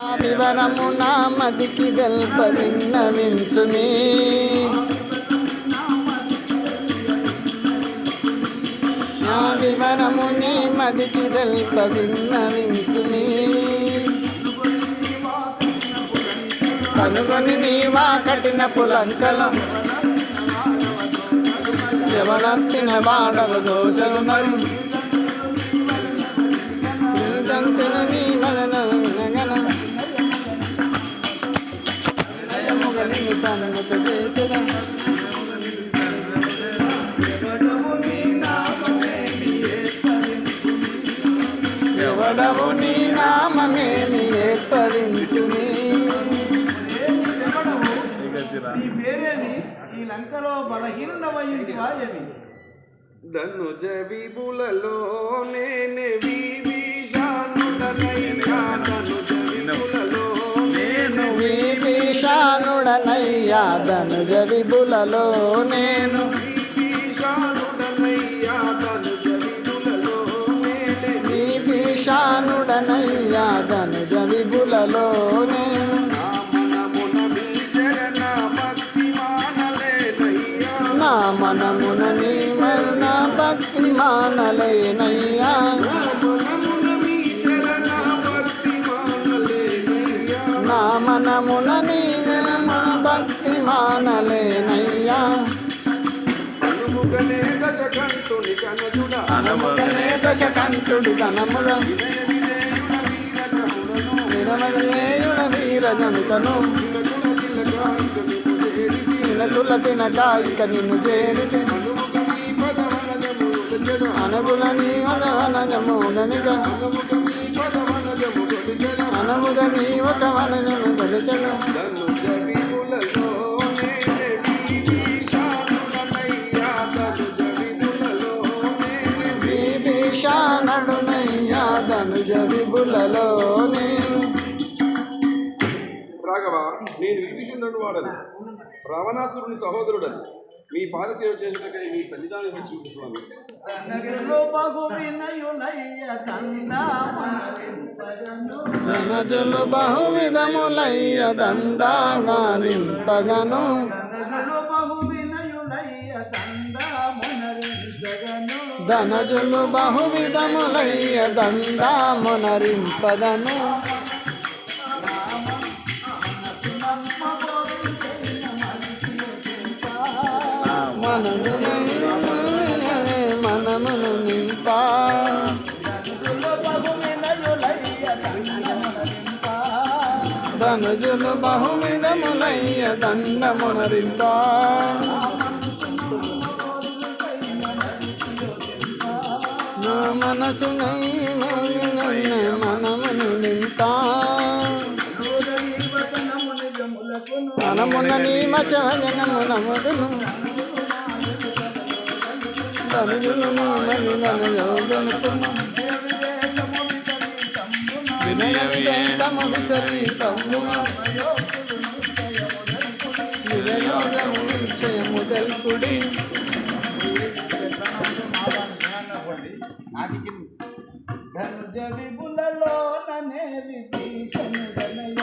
వివరము నా మదికి తెల్పదిన్నవించుమి నా వివరము నీ మదికి తెల్పదిన్నవించుమి కనుగొని నీవా కట్టిన పులంకలం. ఎవరత్తిన వాడలు దోషలు మరి. నామమేమి ఏర్పడించుని. నీ పేరేమి? ఈ లంకలో బలహీనమయ్యింటివా ఏమి? ధనుజ విపులలో నేనే విభీషణుడనయ్యా ధనుజ విపులలో నేను విభీషానుడనయ్యా ధనుజ విభులలో నేను విభీషానుడనయ్యా ధనుజ విభులలో నేను నా మనమున నా మరణ భక్తి మానలేనయ్యా. నా మనమున నీ మరణ భక్తి మానలేనయ్యా. అనుముగనే దశకంఠుడి ధనముగా నిరమదేయుడ వీరజనితను తినకుల తినకాయిక నిన్ను చేరితే అనగుల నీ వనజము అనముద నీ ఒక నేను విభీషణుడు వాడను. రావణాసురుని సహోదరుడను. మీ పాదసేవ చేసినకై మీ సన్నిధానం వచ్చి ఉంది స్వామి. నగరలో బహు వినయులయ్య ధనజులు బహువిధములయ్య విధములయ్య దండాగారింపగను నగరలో బహు వినయులయ్య దండామనరింపగను. మనమునై మనమును నింపా. ధనుజులు బహుమిదములయ్య దండమునరింపా నా మనసు మనమును నింపా. మనమున నీ మచవజనమునముడును ధనుజులు వినయ విజయము విచరి వినయోగము నిశ్చయము తెలుపుడి ధనుజ విపులలో ననే విభీషణుడనయ